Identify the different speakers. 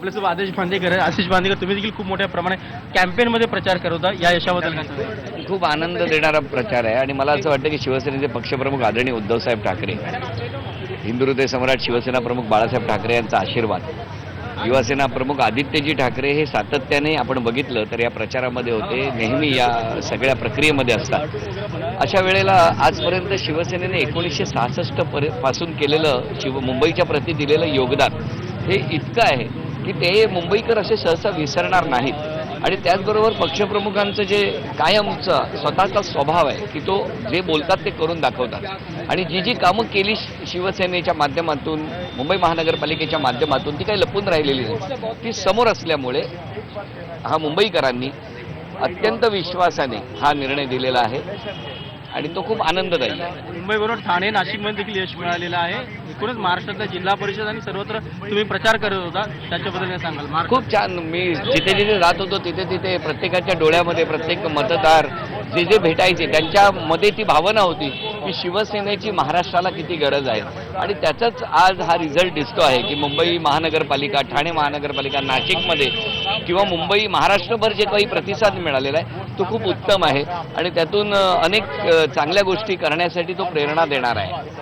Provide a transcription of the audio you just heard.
Speaker 1: आपल्यासोबत आदेश बांदेकर आहे आशिष बांदेकर तुम्ही देखील खूप मोठ्या प्रमाणात कॅम्पेनमध्ये प्रचार करत या यशाबद्दल काय
Speaker 2: खूप आनंद देणारा प्रचार आहे आणि मला असं वाटतं की शिवसेनेचे पक्षप्रमुख आदरणीय उद्धवसाहेब ठाकरे हिंदू हृदय सम्राट शिवसेना प्रमुख बाळासाहेब ठाकरे यांचा आशीर्वाद युवासेना प्रमुख आदित्यजी ठाकरे हे सातत्याने आपण बघितलं तर या प्रचारामध्ये होते नेहमी या सगळ्या प्रक्रियेमध्ये असतात. अशा वेळेला आजपर्यंत शिवसेनेने एकोणीसशे सहासष्ट परपासून केलेलं शिव मुंबईच्या प्रती दिलेलं योगदान हे इतकं आहे की ते मुंबईकर असे सहसा विसरणार नाहीत. आणि त्याचबरोबर पक्षप्रमुखांचं जे कायमचा स्वतःचा स्वभाव आहे की तो जे बोलतात ते करून दाखवतात. आणि जी जी कामं केली शिवसेनेच्या माध्यमातून मुंबई महानगरपालिकेच्या माध्यमातून ती काही लपून राहिलेली नाही. ती समोर असल्यामुळे हा मुंबईकरांनी अत्यंत विश्वासाने हा निर्णय दिलेला आहे. आणि तो खूप आनंददायी आहे.
Speaker 1: मुंबईबरोबर ठाणे नाशिकमध्ये देखील यश मिळालेलं आहे. एकूणच महाराष्ट्रातल्या जिल्हा परिषद आणि सर्वत्र तुम्ही प्रचार करत होता. त्याच्याबद्दल काय सांगाल?
Speaker 2: खूप छान. मी जिथे जिथे जात होतो तिथे तिथे प्रत्येकाच्या डोळ्यामध्ये प्रत्येक मतदार जे जे भेटायचे त्यांच्यामध्ये ती भावना होती की शिवसेनेची महाराष्ट्राला किती गरज आहे. आणि त्याचाच आज हा रिझल्ट दिसतो आहे की मुंबई महानगरपालिका ठाणे महानगरपालिका नाशिकमध्ये किंवा मुंबई महाराष्ट्रभर जे काही प्रतिसाद मिळालेला आहे तो खूप उत्तम आहे आणि त्यातून अनेक चांगल्या गोष्टी करण्यासाठी तो प्रेरणा देणार आहे.